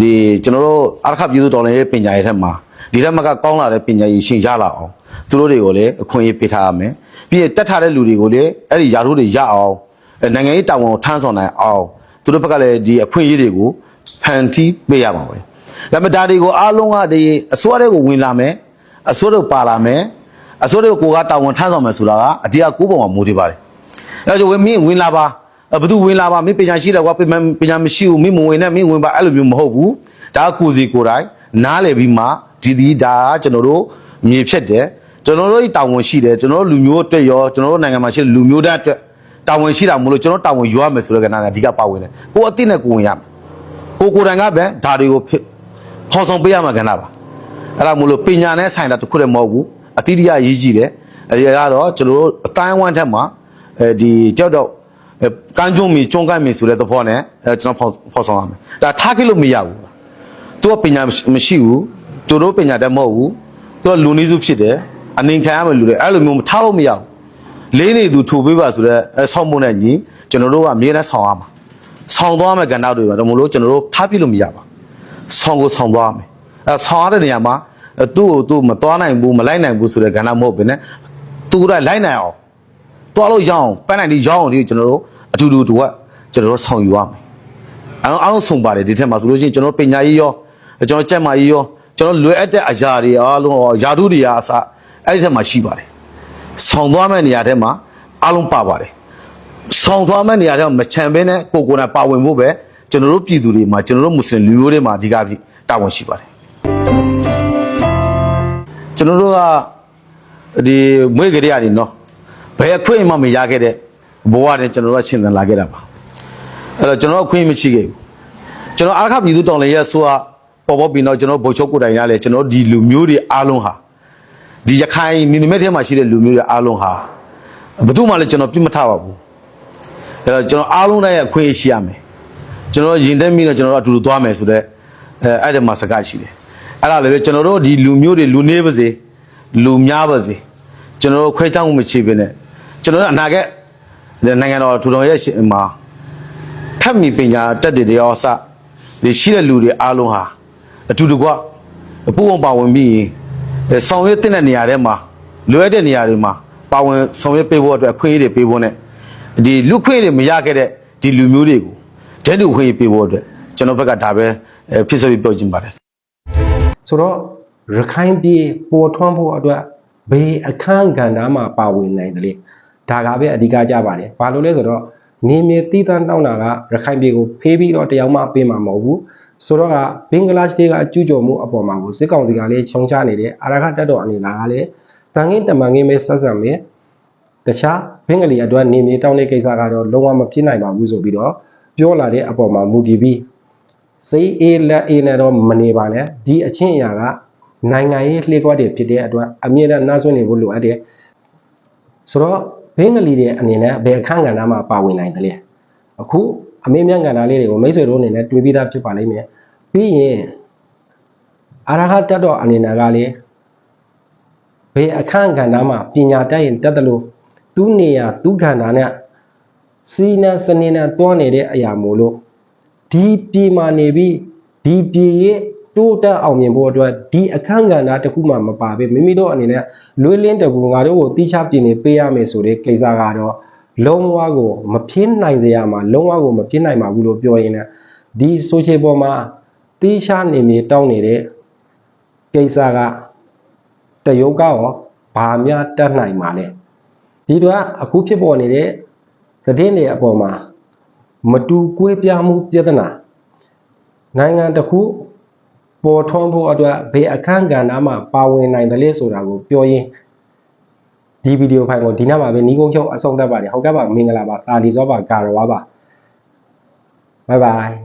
ဒီကျွန်တော်တို့အရခပြည်သူတော်လည်းပညာရေးထဲမှာဒီထက်မကကောင်းလာတဲ့ပညာရေးရှင်ရလာအောင်သူတို့တွေကိုလည်းအခွင့်အရေးပေးထားရမယ် ပြီးရင်တက်ထားတဲ့လူတွေကိုလည်းအဲ့ဒီယာထိုးတွေရအောင်အဲနိုင်ငံရေးတာဝန်ကိုထမ်းဆောင်နိုင်အောင်သူတို့ဘက်ကလည်းဒီအခွင့်အရေးတွေကိုဖန်တီးပေးရမှာပဲဒါပေမဲ့ဒါတွေကိုအားလုံးကဒီအစိုးရတွေကိုဝင်လာမယ်အစိုးရတို့ပါလာမယ်အစိုးရကိုကတာဝန်ထမ်းဆောင်မယ်ဆိုတာကအဒီကကိုးပုံမှာမူတည်ပါတယ်အဲဒါကြောင့်ဝင်မင်းဝင်လာပါအဲဘယ်သူဝင်လာပါမင်းပညာရှိတယ်ကွာပညာပညာမရှိဘူးမင်းမဝင်နဲ့မင်းဝင်ပါအဲ့လိုမျိုးမဟုတ်ဘူးဒါကကိုစီကိုယ်တိုင်နားလည်ပြီးမှဒီဒီဒါကကျွန်တော်တို့မြေဖြတ်တယ် ကျွန်တော်တို့တာဝန်ရှိတယ်ကျွန်တော်တို့လူမျိုးအတွက်ရောကျွန်တော်တို့နိုင်ငံမှာရှိတဲ့လူမျိုးတွေအတွက်တာဝန်ရှိတာမလို့ကျွန်တော်တာဝန်ယူရမယ်ဆိုတဲ့ကဏ္ဍကအဓိကပါဝင်တယ်ကိုအသိနဲ့ကိုဝင်ရမယ်ကိုကိုယ်တိုင်ကပဲဒါတွေကိုဖြစ်ခေါ်ဆောင်ပေးရမှာကဏ္ဍပါအဲ့ဒါမလို့ပညာနဲ့ဆိုင်တာတစ်ခုတည်းမဟုတ်ဘူးအတိတရားရေးကြည့်တယ်အဲဒီကတော့ကျွန်တော်တို့အတိုင်းဝမ်ထက်မှာအဲဒီကြောက်တော့အဲကန်းကျွန်းမီကျွန်းကန်းမီဆိုတဲ့သဘောနဲ့အဲကျွန်တော်ဖော်ဖော်ဆောင်ရမယ်ဒါထားခဲ့လို့မရဘူးသူကပညာမရှိဘူးသူတို့ပညာတတ်မဟုတ်ဘူးသူကလူနည်းစုဖြစ်တယ် အနေခံရမယ်လူတွေအဲ့လိုမျိုးမထားလို့မရဘူးလေးနေသူထူပေးပါဆိုတော့အဲဆောင်းမုန်းနဲ့ညီကျွန်တော်တို့ကအမြဲတမ်းဆောင်ရမှာဆောင်သွားမယ်ကဏ္ဍတွေပါတော့မလို့ကျွန်တော်တို့ထားပြလို့မရပါဆောင်ကိုဆောင်သွားမယ်အဲဆောင်ရတဲ့နေရာမှာအဲသူ့ကိုသူမသွားနိုင်ဘူးမလိုက်နိုင်ဘူးဆိုတဲ့ကဏ္ဍမဟုတ်ဘဲနဲ့သူကလိုက်နိုင်အောင်သွားလို့ရအောင်ပန်းနိုင်ဒီရအောင်ဒီကျွန်တော်တို့အတူတူတူကကျွန်တော်တို့ဆောင်ယူရမယ်အားလုံးအားလုံးဆုံးပါတယ်ဒီထက်မှာဆိုလို့ရှိရင်ကျွန်တော်ပညာရေးရောကျွန်တော်စက်မာရေးရောကျွန်တော်လွယ်အပ်တဲ့အရာတွေအားလုံးရောယာတုတွေအားအစ အဲ့ဒီထက်မှာရှိပါတယ်ဆောင်သွားမဲ့နေရာထဲမှာအားလုံးပါပါတယ်ဆောင်သွားမဲ့နေရာထဲမှာမချန်ဘဲနဲ့ကိုကိုယ်နဲ့ပါဝင်ဖို့ပဲကျွန်တော်တို့ပြည်သူတွေမှာကျွန်တော်တို့မွတ်စလင်လူမျိုးတွေမှာအဓိကဖြစ်တာဝန်ရှိပါတယ်ကျွန်တော်တို့ကဒီမွေးကြရည်နော်ဘယ်အခွင့်အမှမရခဲ့တဲ့ဘဝနဲ့ကျွန်တော်တို့ကရှင်းသင်လာခဲ့တာပါအဲ့တော့ကျွန်တော်တို့အခွင့်မရှိခဲ့ဘူးကျွန်တော်အားခပြည်သူတောင်းလဲရဆိုတော့ပေါ်ပေါ်ပြီးတော့ကျွန်တော်ဗိုလ်ချုပ်ကိုယ်တိုင်ရလဲကျွန်တော်ဒီလူမျိုးတွေအားလုံးဟာ ဒီရခိုင်နီနီမဲထဲမှာရှိတဲ့လူမျိုးတွေအားလုံးဟာဘယ်သူမှလည်းကျွန်တော်ပြစ်မထပါဘူးအဲ့တော့ကျွန်တော်အားလုံးတိုင်းရဲ့အခွင့်အရေးရှိရမယ်ကျွန်တော်ရင်သက်မိတော့ကျွန်တော်တို့အတူတူသွားမယ်ဆိုတော့အဲအဲ့ဒီမှာစကားရှိတယ်အဲ့ဒါလည်းပဲကျွန်တော်တို့ဒီလူမျိုးတွေလူနေပါစေလူများပါစေကျွန်တော်တို့ခွဲခြားမှုမရှိဘဲနဲ့ကျွန်တော်တို့အနာဂတ်နိုင်ငံတော်ထူထောင်ရဲ့ရှေ့မှာခက်မီပညာတက်တဲ့တရားစဒီရှိတဲ့လူတွေအားလုံးဟာအတူတကွအပူအောင်ပါဝင်ပြီးရင်အဲ ဆောင်ရွက်တဲ့နေရာထဲမှာလွယ်တဲ့နေရာတွေမှာပါဝင်ဆောင်ရွက်ပေးဖို့အတွက်အခွင့်အရေးတွေပေးဖို့ ਨੇ ဒီလူခွင့်တွေမရခဲ့တဲ့ဒီလူမျိုးတွေကိုတန်းတူခွင့်ရေးပေးဖို့အတွက်ကျွန်တော်ဘက်ကဒါပဲအဲဖြစ်စေပြီးပြောချင်ပါတယ်ဆိုတော့ရခိုင်ပြည်ပေါ်ထွန်းဖို့အတွက်ဘေးအခန်းကဏ္ဍမှာပါဝင်နိုင်တယ်လေဒါကပဲအဓိကကြပါတယ်ဘာလို့လဲဆိုတော့နေမြေတည်တံ့တောင်းတာကရခိုင်ပြည်ကိုဖေးပြီးတော့တယောက်မှပေးမှာမဟုတ်ဘူး ဆိုတော့ကဘင်္ဂလားဒေ့ရှ်ကအကျူးကျော်မှုအပေါ်မှာကိုစစ်ကောင်စီကလည်းချုံချနေတယ်အာရခတက်တော်အနေနဲ့ကလည်းတန်ငင်းတမန်ငင်းပဲဆက်ဆက်မယ်တခြားဘင်္ဂလီအတွက်နေမြေတောင်းတဲ့ကိစ္စကတော့လုံးဝမဖြစ်နိုင်ပါဘူးဆိုပြီးတော့ပြောလာတဲ့အပေါ်မှာမူတည်ပြီးစိတ်အေးလက်အေးနဲ့တော့မနေပါနဲ့ဒီအချင်းအရာကနိုင်ငံရေးလှည့်ကွက်တွေဖြစ်တဲ့အတွက်အမြင့်တဲ့နားဆွနေဖို့လိုအပ်တယ်ဆိုတော့ဘင်္ဂလီတွေအနေနဲ့ဘယ်အခန်းကဏ္ဍမှာပါဝင်နိုင်တယ်လဲအခု အမေမြတ်ကဏ္ဍလေးတွေကိုမိတ်ဆွေတို့အနေနဲ့တွေးပြီးသားဖြစ်ပါလိမ့်မယ်ပြီးရင်အာရဟတတ်တော်အနေနဲ့ကလေဘယ်အခန်းကဏ္ဍမှာပညာတတ်ရင်တတ်တယ်လို့သူ့နေရာသူ့ကဏ္ဍနဲ့စီးနဲ့စနေနဲ့တွန်းနေတဲ့အရာမို့လို့ဒီပြည်မှာနေပြီးဒီပြည်ရဲ့တိုးတက်အောင်မြင်ဖို့အတွက်ဒီအခန်းကဏ္ဍတစ်ခုမှမပါပဲမိမိတို့အနေနဲ့လွေးလင်းတကူငါတို့ကိုတိချပြင်နေပေးရမယ်ဆိုတဲ့ကိစ္စကတော့ လုံးဝကိုမဖြစ်နိုင်စရာမှာလုံးဝကိုမဖြစ်နိုင်ပါဘူးလို့ပြောရင်းနဲ့ဒီ social ပေါ်မှာတိချနေမြေတောင်းနေတဲ့ကိစ္စကတရုတ်ကရောဘာများတတ်နိုင်မှာလဲဒီတော့အခုဖြစ်ပေါ်နေတဲ့သတင်းတွေအပေါ်မှာမတူကွဲပြားမှုပြဿနာနိုင်ငံတစ်ခုပေါ်ထွန်းဖို့အတွက်ဘယ်အခန်းကဏ္ဍမှာပါဝင်နိုင်တယ်လဲဆိုတာကိုပြောရင်း ဒီဗီဒီယိုဖိုင်ကိုဒီနောက်မှာပဲညီကုန်းချုပ်အဆုံးသတ်ပါတယ်ဟုတ်ကဲ့ပါမင်္ဂလာပါတာလီစောပါကာရဝါပါဘိုင်ဘိုင်